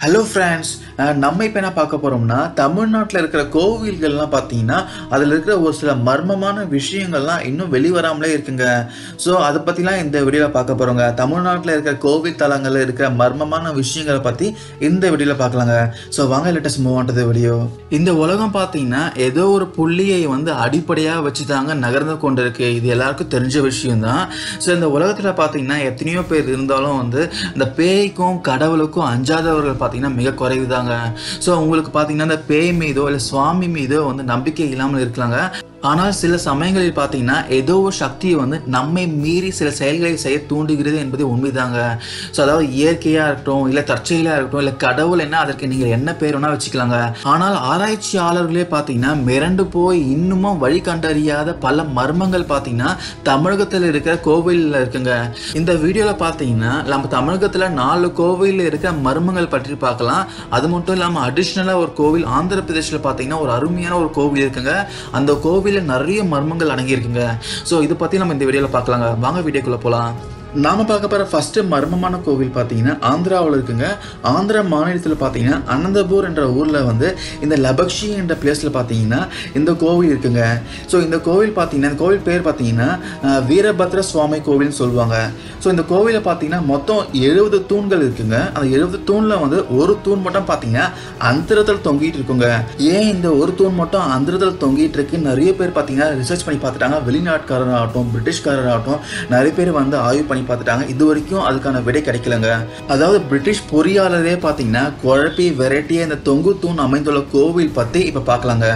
Hello friends, நம்ம இப்போ என்ன பார்க்க போகிறோம்னா தமிழ்நாட்டில் இருக்கிற கோவில்கள்லாம் பார்த்தீங்கன்னா அதில் இருக்கிற ஒரு சில மர்மமான விஷயங்கள்லாம் இன்னும் வெளிவராமலே இருக்குங்க. ஸோ அதை பற்றிலாம் இந்த வீடியோவில் பார்க்க போகிறோங்க தமிழ்நாட்டில் இருக்கிற கோவில் தலங்களில் இருக்கிற மர்மமான விஷயங்களை பற்றி இந்த வீடியோவில் பார்க்கலாங்க. ஸோ வாங்க லேட்டஸ்ட் மூவ் ஆன்றது வீடியோ இந்த உலகம் பார்த்தீங்கன்னா ஏதோ ஒரு புள்ளியை வந்து அடிப்படையாக வச்சு தாங்க நகர்ந்து கொண்டு இருக்கு இது எல்லாருக்கும் தெரிஞ்ச விஷயம் தான் ஸோ இந்த உலகத்தில் பார்த்தீங்கன்னா எத்தனையோ பேர் இருந்தாலும் வந்து இந்த பேய்க்கும் கடவுளுக்கும் அஞ்சாதவர்கள் பார்த்தீங்கன்னா மிக குறைவு தான் இருக்காங்க. ஸோ உங்களுக்கு பார்த்தீங்கன்னா இந்த பேய் மீதோ இல்லை சுவாமி மீதோ வந்து நம்பிக்கை இல்லாமல் இருக்கலாங்க ஆனால் சில சமயங்களில் பார்த்தீங்கன்னா ஏதோ ஒரு சக்தியை வந்து நம்மை மீறி சில செயல்களை செய்ய தூண்டுகிறது என்பது உண்மைதாங்க. ஸோ அதாவது இயற்கையாக இருக்கட்டும் இல்லை தற்செயலாக இருக்கட்டும் இல்லை கடவுள் என்ன அதற்கு நீங்கள் என்ன பேர் வேணால் வச்சுக்கலாங்க. ஆனால் ஆராய்ச்சியாளர்களே பார்த்தீங்கன்னா மிரண்டு போய் இன்னமும் வழி கண்டறியாத பல மர்மங்கள் பார்த்தீங்கன்னா தமிழகத்தில் இருக்கிற கோவிலில் இருக்குங்க. இந்த வீடியோவில் பார்த்தீங்கன்னா நம்ம தமிழகத்தில் நாலு கோவிலில் இருக்கிற மர்மங்கள் பற்றி பார்க்கலாம். அது மட்டும் இல்லாமல் அடிஷ்னலாக ஒரு கோவில் ஆந்திர பிரதேசில் பார்த்தீங்கன்னா ஒரு அருமையான ஒரு கோவில் இருக்குங்க. அந்த கோவில் கோவிலில் நிறைய மர்மங்கள் அடங்கியிருக்குங்க. ஸோ இதை பற்றி நம்ம இந்த வீடியோவில் பார்க்கலாங்க. வாங்க வீடியோக்குள்ளே போகலாம் நாம பார்க்க போகிற ஃபஸ்ட்டு மர்மமான கோவில் பார்த்தீங்கன்னா ஆந்திராவில் இருக்குங்க. ஆந்திரா மாநிலத்தில் பார்த்தீங்கன்னா அனந்தபூர் என்ற ஊரில் வந்து இந்த லபக்ஷி என்ற பிளேஸில் பார்த்தீங்கன்னா இந்த கோவில் இருக்குங்க. ஸோ இந்த கோவில் பார்த்தீங்கன்னா இந்த கோவில் பேர் பார்த்தீங்கன்னா வீரபத்ர சுவாமி கோவில்னு சொல்லுவாங்க. ஸோ இந்த கோவிலில் பார்த்தீங்கன்னா மொத்தம் எழுபது தூண்கள் இருக்குங்க. அந்த எழுபது தூணில் வந்து ஒரு தூண் மட்டும் பார்த்தீங்கன்னா அந்தரத்தில் தொங்கிட்டு இருக்குங்க. ஏன் இந்த ஒரு தூண் மட்டும் அந்தரத்தில் தொங்கிட்டு இருக்கு நிறைய பேர் பார்த்தீங்கன்னா ரிசர்ச் பண்ணி பார்த்துட்டாங்க. வெளிநாட்டுக்காரர் ஆகட்டும் பிரிட்டிஷ்காரர் ஆகட்டும் நிறைய பேர் வந்து ஆய்வு பண்ணி பார்த்துட்டாங்க. இது வரைக்கும் அதுக்கான விடை கிடைக்கலங்க. அதாவது பிரிட்டிஷ் பொறியாளரே பார்த்தீங்கன்னா குழப்பி வெரைட்டியாக இந்த தொங்கு தூண் அமைந்துள்ள கோவில் பற்றி இப்போ பார்க்கலாங்க.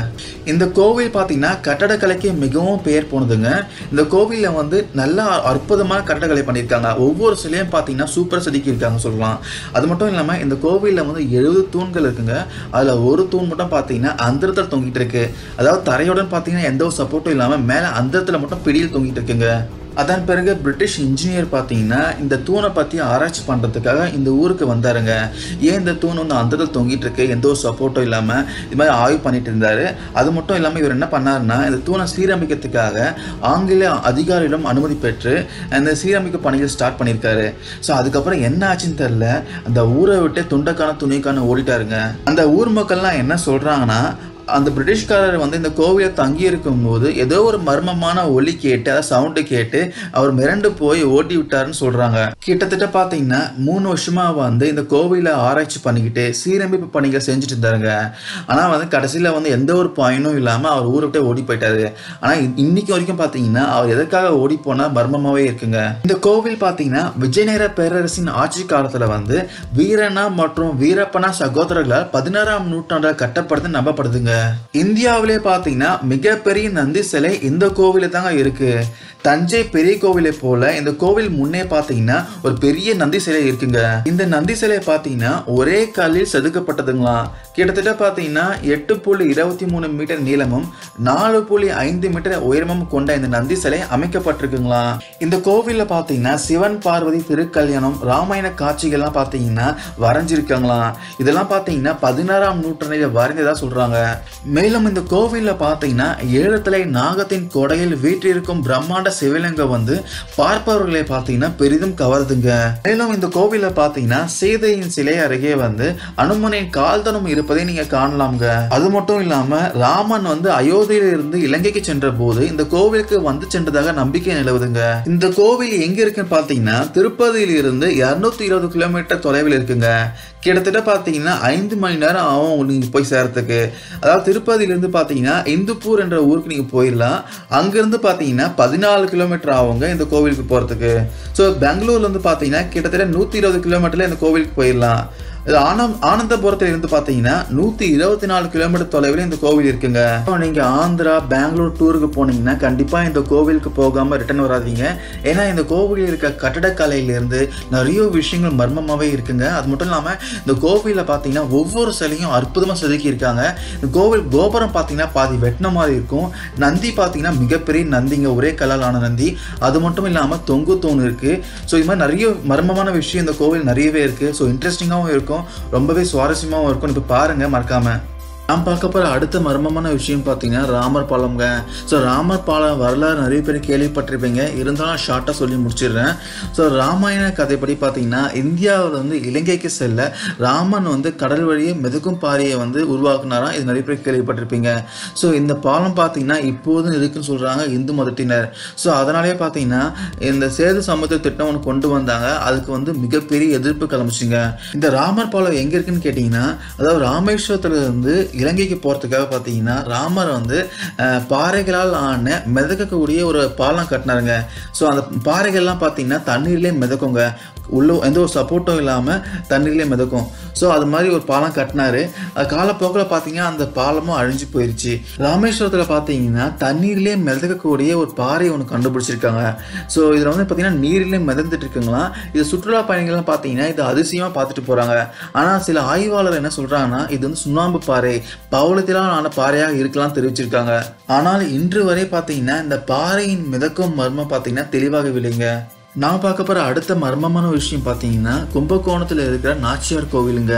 இந்த கோவில் பார்த்தீங்கன்னா கட்டடக்கலைக்கு மிகவும் பெயர் போனதுங்க. இந்த கோவிலில் வந்து நல்லா அற்புதமான கட்டடக்கலை பண்ணியிருக்காங்க. ஒவ்வொரு சிலையும் பார்த்தீங்கன்னா சூப்பர் செதுக்கி இருக்காங்க சொல்லலாம். அது மட்டும் இல்லாமல் இந்த கோவிலில் வந்து எழுபது தூண்கள் இருக்குங்க. அதில் ஒரு தூண் மட்டும் பார்த்தீங்கன்னா அந்தரத்தில் தொங்கிட்டு இருக்கு. அதாவது தரையுடன் பார்த்தீங்கன்னா எந்த ஒரு சப்போர்ட்டும் இல்லாமல் மேலே அந்தரத்தில் மட்டும் பிடியில் தொங்கிட்டு இருக்குங்க. அதன் பிறகு பிரிட்டிஷ் இன்ஜினியர் பார்த்தீங்கன்னா இந்த தூணை பற்றி ஆராய்ச்சி பண்ணுறதுக்காக இந்த ஊருக்கு வந்தாருங்க. ஏன் இந்த தூண் வந்து அந்தத்தில் தொங்கிட்டு இருக்கு? எந்த ஒரு சப்போர்ட்டும் இல்லாமல் இது மாதிரி ஆய்வு பண்ணிட்டு இருந்தார். அது மட்டும் இல்லாமல் இவர் என்ன பண்ணாருன்னா இந்த தூணை சீரமைக்கிறதுக்காக ஆங்கில அதிகாரியிடம் அனுமதி பெற்று அந்த சீரமைக்க பணிகள் ஸ்டார்ட் பண்ணியிருக்காரு. ஸோ அதுக்கப்புறம் என்ன ஆச்சுன்னு தெரில அந்த ஊரை விட்டு துண்டக்கான துணிக்கான ஓடிட்டாருங்க. அந்த ஊர் மக்கள்லாம் என்ன சொல்கிறாங்கன்னா அந்த பிரிட்டிஷ்காரர் வந்து இந்த கோவிலை தங்கி இருக்கும்போது ஏதோ ஒரு மர்மமான ஒலி கேட்டு அதாவது சவுண்டு கேட்டு அவர் மிரண்டு போய் ஓட்டி விட்டாருன்னு சொல்கிறாங்க கிட்டத்தட்ட பார்த்தீங்கன்னா மூணு வருஷமாக வந்து இந்த கோவிலை ஆராய்ச்சி பண்ணிக்கிட்டு சீரமைப்பு பணிகள் செஞ்சுட்டு இருந்தாருங்க. ஆனால் வந்து கடைசியில் வந்து எந்த ஒரு பயனும் இல்லாமல் அவர் ஊரை விட்டே ஓடி போயிட்டாரு. ஆனால் இன்னைக்கு வரைக்கும் பார்த்தீங்கன்னா அவர் எதற்காக ஓடி போனால் மர்மமாகவே இருக்குங்க. இந்த கோவில் பார்த்தீங்கன்னா விஜயநகர பேரரசின் ஆட்சி காலத்தில் வந்து வீரனா மற்றும் வீரப்பனா சகோதரர்களால் பதினாறாம் நூற்றாண்டில் கட்டப்படுது நம்பப்படுதுங்க. இந்தியாவிலே பார்த்தீங்கன்னா மிகப்பெரிய நந்தி சிலை இந்த கோவில தாங்க இருக்கு. தஞ்சை பெரிய கோவிலை போல இந்த கோவில் முன்னே பார்த்தீங்கன்னா ஒரு பெரிய நந்தி சிலை இருக்குங்க. இந்த நந்தி சிலை பார்த்தீங்கன்னா ஒரே கல்லில் செதுக்கப்பட்டதுங்களாம் கிட்டத்தட்ட பார்த்தீங்கன்னா எட்டு புள்ளி இருபத்தி மூணு மீட்டர் நீளமும் நாலு புள்ளி ஐந்து மீட்டர் உயரமும் கொண்ட இந்த நந்தி சிலை அமைக்கப்பட்டிருக்குங்களாம் இந்த கோவிலில் பார்த்தீங்கன்னா சிவன் பார்வதி திருக்கல்யாணம் ராமாயண காட்சிகள்லாம் பார்த்தீங்கன்னா வரைஞ்சிருக்காங்களாம் இதெல்லாம் பார்த்தீங்கன்னா பதினாறாம் நூற்றாண்டில் வரைஞ்சதாக சொல்கிறாங்க மேலும் இந்த கோவிலில் பார்த்தீங்கன்னா ஏழுத்தலை நாகத்தின் கொடையில் வீற்றிருக்கும் பிரம்மாண்ட சிவலிங்கம் வந்து பார்ப்பவர்களை பார்த்தீங்கன்னா பெரிதும் கவருதுங்க. மேலும் இந்த கோவிலில் பார்த்தீங்கன்னா சீதையின் சிலை அருகே வந்து அனுமனின் கால்தனம் இருப்பதை நீங்க காணலாம்ங்க. அது மட்டும் இல்லாம ராமன் வந்து அயோத்தியில இருந்து இலங்கைக்கு சென்ற போது இந்த கோவிலுக்கு வந்து சென்றதாக நம்பிக்கை நிலவுதுங்க. இந்த கோவில் எங்க இருக்குன்னு பார்த்தீங்கன்னா திருப்பதியிலிருந்து இருந்து இருநூத்தி இருபது கிலோமீட்டர் தொலைவில் இருக்குங்க. கிட்டத்தட்ட பார்த்தீங்கன்னா ஐந்து மணி நேரம் ஆகும் நீங்கள் போய் சேரத்துக்கு அதாவது திருப்பதியிலேருந்து பார்த்தீங்கன்னா இந்துப்பூர் என்ற ஊருக்கு நீங்கள் போயிடலாம் அங்கேருந்து பார்த்தீங்கன்னா பதினாலு கிலோமீட்டர் ஆகுங்க இந்த கோவிலுக்கு போகிறதுக்கு ஸோ பெங்களூர்லேருந்து பார்த்தீங்கன்னா கிட்டத்தட்ட நூற்றி இருபது கிலோமீட்டரில் இந்த கோவிலுக்கு போயிடலாம் இது ஆனம் ஆனந்தபுரத்தில் இருந்து பார்த்தீங்கன்னா நூற்றி இருபத்தி நாலு கிலோமீட்டர் தொலைவில் இந்த கோவில் இருக்குங்க. இப்போ நீங்கள் ஆந்திரா பெங்களூர் டூருக்கு போனீங்கன்னா கண்டிப்பாக இந்த கோவிலுக்கு போகாமல் ரிட்டர்ன் வராதீங்க. ஏன்னா இந்த கோவிலில் இருக்க கட்டடக்கலையிலேருந்து நிறைய விஷயங்கள் மர்மமாகவே இருக்குங்க. அது மட்டும் இல்லாமல் இந்த கோவிலில் பார்த்தீங்கன்னா ஒவ்வொரு சிலையும் அற்புதமாக செதுக்கி இருக்காங்க இந்த கோவில் கோபுரம் பார்த்தீங்கன்னா பாதி வெட்டின மாதிரி இருக்கும். நந்தி பார்த்தீங்கன்னா மிகப்பெரிய நந்திங்க ஒரே கல்லால் ஆன நந்தி. அது மட்டும் இல்லாமல் தொங்கு தூண் இருக்குது ஸோ இது மாதிரி நிறைய மர்மமான விஷயம் இந்த கோவில் நிறையவே இருக்குது ஸோ இன்ட்ரெஸ்டிங்காகவும் இருக்கும். இருக்கும். ரொம்பவே சுவாரஸ்யமாகவும் இருக்கும். இப்போ பாருங்கள் மறக்காமல் நாம் பார்க்க போகிற அடுத்த மர்மமான விஷயம் பார்த்தீங்கன்னா ராமர் பாலம்ங்க. ஸோ ராமர் பாலம் வரலாறு நிறைய பேர் கேள்விப்பட்டிருப்பீங்க. இருந்தாலும் ஷார்ட்டாக சொல்லி முடிச்சிடுறேன். ஸோ ராமாயண கதைப்படி பார்த்தீங்கன்னா இந்தியாவில் வந்து இலங்கைக்கு செல்ல ராமன் வந்து கடல் வழியே மிதக்கும் பாறையை வந்து உருவாக்குனாராம் இது நிறைய பேர் கேள்விப்பட்டிருப்பீங்க. ஸோ இந்த பாலம் பார்த்தீங்கன்னா இப்போதும் இருக்குன்னு சொல்கிறாங்க இந்து மதத்தினர். ஸோ அதனாலேயே பார்த்தீங்கன்னா இந்த சேது சமுத்திர திட்டம் ஒன்று கொண்டு வந்தாங்க. அதுக்கு வந்து மிகப்பெரிய எதிர்ப்பு கிளம்பிச்சுங்க. இந்த ராமர் பாலம் எங்கே இருக்குன்னு கேட்டிங்கன்னா அதாவது ராமேஸ்வரத்துலேருந்து இலங்கைக்கு போகிறதுக்காக பார்த்தீங்கன்னா ராமர் வந்து பாறைகளால் ஆன மிதக்கக்கூடிய ஒரு பாலம் கட்டினாருங்க. ஸோ அந்த பாறைகள்லாம் பார்த்தீங்கன்னா தண்ணீர்லேயே மிதக்குங்க. உள்ள எந்த ஒரு சப்போர்ட்டும் இல்லாமல் தண்ணீர்லேயே மிதக்கும். ஸோ அது மாதிரி ஒரு பாலம் கட்டினாரு. அது காலப்போக்கில் பார்த்தீங்கன்னா அந்த பாலமும் அழிஞ்சு போயிடுச்சு ராமேஸ்வரத்தில் பார்த்தீங்கன்னா தண்ணீர்லேயே மிதக்கக்கூடிய ஒரு பாறை ஒன்று கண்டுபிடிச்சிருக்காங்க. ஸோ இதில் வந்து பார்த்தீங்கன்னா நீரிலே மிதந்துட்டு இருக்குங்களாம் இது சுற்றுலா பயணிகள்லாம் பார்த்தீங்கன்னா இது அதிசயமாக பார்த்துட்டு போகிறாங்க ஆனால் சில ஆய்வாளர் என்ன சொல்கிறாங்கன்னா இது வந்து சுண்ணாம்பு பாறை. பவளத்திலான பாறையாக இருக்கலாம் தெரிவிச்சிருக்காங்க. ஆனால் இன்று வரை பார்த்தீங்கன்னா இந்த பாறையின் மிதக்கும் மர்மம் பார்த்தீங்கன்னா தெளிவாகவில்லைங்க. நான் பார்க்க போகிற அடுத்த மர்மமான விஷயம் பார்த்தீங்கன்னா கும்பகோணத்தில் இருக்கிற நாச்சியார் கோவிலுங்க.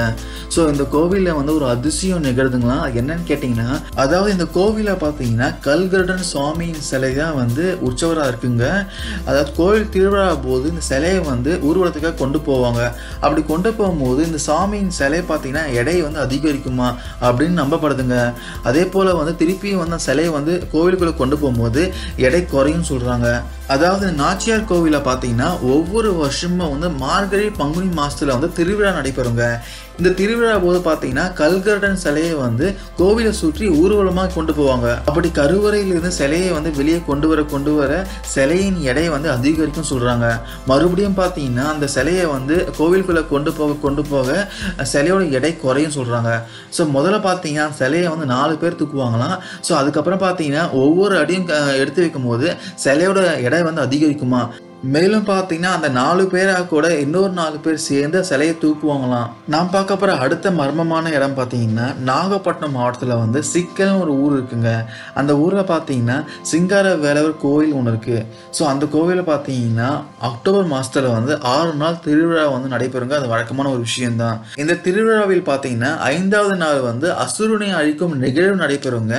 ஸோ இந்த கோவிலில் வந்து ஒரு அதிசயம் நிகழ்துங்களா? அது என்னன்னு கேட்டிங்கன்னா அதாவது இந்த கோவிலில் பார்த்தீங்கன்னா கல்கருடன் சுவாமியின் சிலை தான் வந்து உற்சவராக இருக்குங்க. அதாவது கோவில் திருவிழா போது இந்த சிலையை வந்து ஊர்வலத்துக்காக கொண்டு போவாங்க. அப்படி கொண்டு போகும்போது இந்த சாமியின் சிலை பார்த்தீங்கன்னா எடை வந்து அதிகரிக்குமா அப்படின்னு நம்பப்படுதுங்க. அதே போல் வந்து திருப்பியும் வந்து அந்த சிலையை வந்து கோவிலுக்குள்ளே கொண்டு போகும்போது எடை குறையும் சொல்கிறாங்க அதாவது நாச்சியார் கோவிலை பார்த்தீங்கன்னா ஒவ்வொரு வருஷமும் வந்து மார்கழி பங்குனி மாதத்தில் வந்து திருவிழா நடைபெறுங்க. இந்த திருவிழா போது பார்த்தீங்கன்னா கல்கர்டன் சிலையை வந்து கோவிலை சுற்றி ஊர்வலமாக கொண்டு போவாங்க. அப்படி கருவறையிலிருந்து சிலையை வந்து வெளியே கொண்டு வர கொண்டு வர சிலையின் எடையை வந்து அதிகரிக்கும் சொல்கிறாங்க மறுபடியும் பார்த்தீங்கன்னா அந்த சிலையை வந்து கோவிலுக்குள்ளே கொண்டு போக கொண்டு போக சிலையோட எடை குறையும் சொல்கிறாங்க ஸோ முதல்ல பார்த்தீங்கன்னா சிலையை வந்து நாலு பேர் தூக்குவாங்களாம். ஸோ அதுக்கப்புறம் பார்த்தீங்கன்னா ஒவ்வொரு அடியும் எடுத்து எடுத்து வைக்கும்போது சிலையோட எடை வந்து அதிகரிக்குமா? மேலும் பார்த்தீங்கன்னா அந்த நாலு பேராக கூட இன்னொரு நாலு பேர் சேர்ந்து சிலையை தூக்குவாங்களாம். நான் பார்க்க போகிற அடுத்த மர்மமான இடம் பார்த்தீங்கன்னா நாகப்பட்டினம் மாவட்டத்தில் வந்து சிக்கல்னு ஒரு ஊர் இருக்குங்க. அந்த ஊரில் பார்த்தீங்கன்னா சிங்கார வேலவர் கோவில் ஒன்று இருக்குது ஸோ அந்த கோவிலில் பார்த்தீங்கன்னா அக்டோபர் மாதத்தில் வந்து ஆறு நாள் திருவிழா வந்து நடைபெறுங்க. அது வழக்கமான ஒரு விஷயம்தான். இந்த திருவிழாவில் பார்த்தீங்கன்னா ஐந்தாவது நாள் வந்து அசுரனை அழிக்கும் நிகழ்வு நடைபெறுங்க.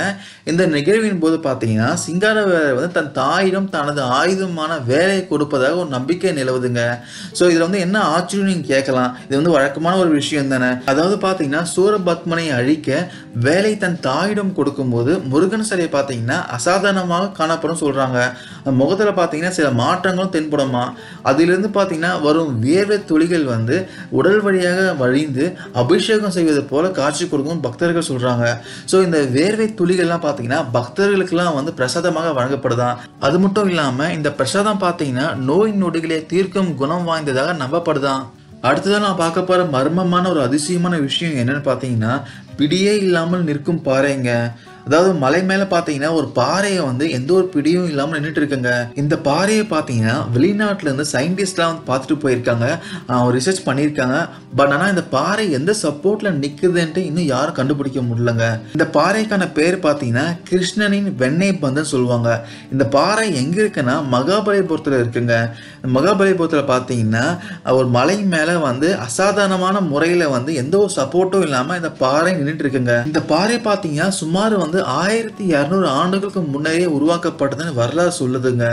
இந்த நிகழ்வின் போது பார்த்தீங்கன்னா சிங்கார வேலர் வந்து தன் தாயிடம் தனது ஆயுதமான வேலையை கொடுப்பதாக ஒரு நம்பிக்கை நிலவுதுங்க. ஸோ இதில் வந்து என்ன ஆச்சரியம் நீங்கள் கேட்கலாம். இது வந்து வழக்கமான ஒரு விஷயம் தானே. அதாவது பார்த்தீங்கன்னா சூரபத்மனை அழிக்க வேலை தன் தாயிடம் கொடுக்கும்போது முருகன் சிலையை பார்த்தீங்கன்னா அசாதாரணமாக காணப்படும் சொல்கிறாங்க முகத்தில் பார்த்தீங்கன்னா சில மாற்றங்களும் தென்படுமா? அதிலிருந்து பார்த்தீங்கன்னா வரும் வியர்வை துளிகள் வந்து உடல் வழியாக வழிந்து அபிஷேகம் செய்வது போல காட்சி கொடுக்கும் பக்தர்கள் சொல்கிறாங்க ஸோ இந்த வேர்வை துளிகள்லாம் பார்த்தீங்கன்னா பக்தர்களுக்கெல்லாம் வந்து பிரசாதமாக வழங்கப்படுதான். அது மட்டும் இல்லாமல் இந்த பிரசாதம் பார்த்தீங்கன்னா நோய் நொடிகளை தீர்க்கும் குணம் வாய்ந்ததாக நம்பப்படுதான். அடுத்ததாக நான் பார்க்க போகிற மர்மமான ஒரு அதிசயமான விஷயம் என்னன்னு பார்த்தீங்கன்னா பிடியே இல்லாமல் நிற்கும் பாறைங்க. அதாவது மலை மேலே பார்த்தீங்கன்னா ஒரு பாறையை வந்து எந்த ஒரு பிடியும் இல்லாமல் நின்றுட்டு இருக்குங்க. இந்த பாறையை பார்த்தீங்கன்னா வெளிநாட்டுல இருந்து சயின்டிஸ்ட்லாம் வந்து பார்த்துட்டு போயிருக்காங்க. ரிசர்ச் பண்ணியிருக்காங்க. பட் ஆனா இந்த பாறை எந்த சப்போர்ட்ல நிக்குதுன்ட்டு இன்னும் யாரும் கண்டுபிடிக்க முடியலங்க. இந்த பாறைக்கான பேர் பார்த்தீங்கன்னா கிருஷ்ணனின் வெண்ணெய் பந்தன் சொல்லுவாங்க. இந்த பாறை எங்கே இருக்குன்னா மகாபலிபுரத்துல இருக்குங்க. மகாபலிபுரத்துல பாத்தீங்கன்னா ஒரு மலை மேலே வந்து அசாதாரணமான முறையில் வந்து எந்த ஒரு சப்போர்ட்டும் இல்லாமல் இந்த பாறை நின்றுட்டு இருக்குங்க. இந்த பாறை பார்த்தீங்கன்னா சுமார் வந்து வந்து ஆயிரத்தி இரநூறு ஆண்டுகளுக்கு முன்னரே உருவாக்கப்பட்டதுன்னு வரலாறு சொல்லுதுங்க.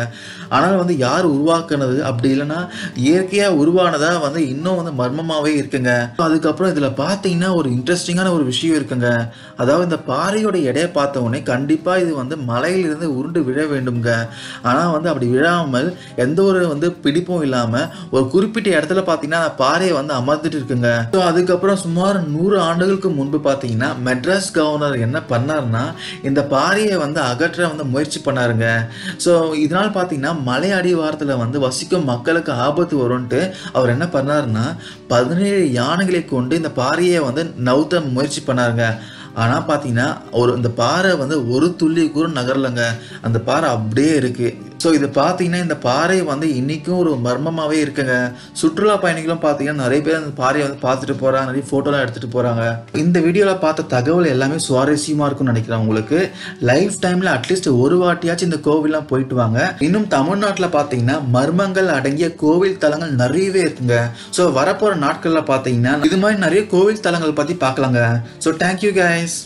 ஆனால் வந்து யார் உருவாக்குனது? அப்படி இல்லைன்னா இயற்கையாக உருவானதாக வந்து இன்னும் வந்து மர்மமாகவே இருக்குங்க. அதுக்கப்புறம் இதில் பார்த்தீங்கன்னா ஒரு இன்ட்ரெஸ்டிங்கான ஒரு விஷயம் இருக்குங்க. அதாவது இந்த பாறையோட எடையை பார்த்த உடனே கண்டிப்பாக இது வந்து மலையிலிருந்து உருண்டு விழ வேண்டுங்க ஆனால் வந்து அப்படி விழாமல் எந்த ஒரு வந்து பிடிப்பும் இல்லாமல் ஒரு குறிப்பிட்ட இடத்துல பார்த்தீங்கன்னா அந்த பாறையை வந்து அமர்ந்துட்டு இருக்குங்க. ஸோ அதுக்கப்புறம் சுமார் நூறு ஆண்டுகளுக்கு முன்பு பார்த்தீங்கன்னா மெட்ராஸ் கவர்னர் என்ன பண்ணாருன்னா இந்த பாறையை வந்து அகற்ற வந்து முயற்சி பண்ணாருங்க. ஸோ இதனால் பார்த்தீங்கன்னா மலை அடிவாரத்தில் வந்து வசிக்கும் மக்களுக்கு ஆபத்து வரும்ன்ட்டு அவர் என்ன பண்ணாருன்னா பதினேழு யானைகளை கொண்டு இந்த பாறையை வந்து நவுத்த முயற்சி பண்ணாருங்க. ஆனால் பார்த்தீங்கன்னா ஒரு இந்த பாறை வந்து ஒரு துள்ளி கூட நகரலைங்க. அந்த பாறை அப்படியே இருக்குது ஸோ இது பார்த்தீங்கன்னா இந்த பாறை வந்து இன்றைக்கும் ஒரு மர்மமாகவே இருக்குங்க. சுற்றுலா பயணிகளும் பார்த்தீங்கன்னா நிறைய பேர் அந்த பாறையை வந்து பார்த்துட்டு போகிறாங்க நிறைய ஃபோட்டோலாம் எடுத்துகிட்டு போகிறாங்க இந்த வீடியோவில் பார்த்த தகவல் எல்லாமே சுவாரஸ்யமாக இருக்கும்னு நினைக்கிறேன் உங்களுக்கு. லைஃப் டைமில் அட்லீஸ்ட் ஒரு வாட்டியாச்சும் இந்த கோவில்லாம் போயிட்டு வாங்க. இன்னும் தமிழ்நாட்டில் பார்த்தீங்கன்னா மர்மங்கள் அடங்கிய கோவில் தலங்கள் நிறையவே இருக்குங்க. ஸோ வரப்போகிற நாட்களில் பார்த்தீங்கன்னா இது மாதிரி நிறைய கோவில் தலங்கள் பற்றி பார்க்கலாங்க. So thank you guys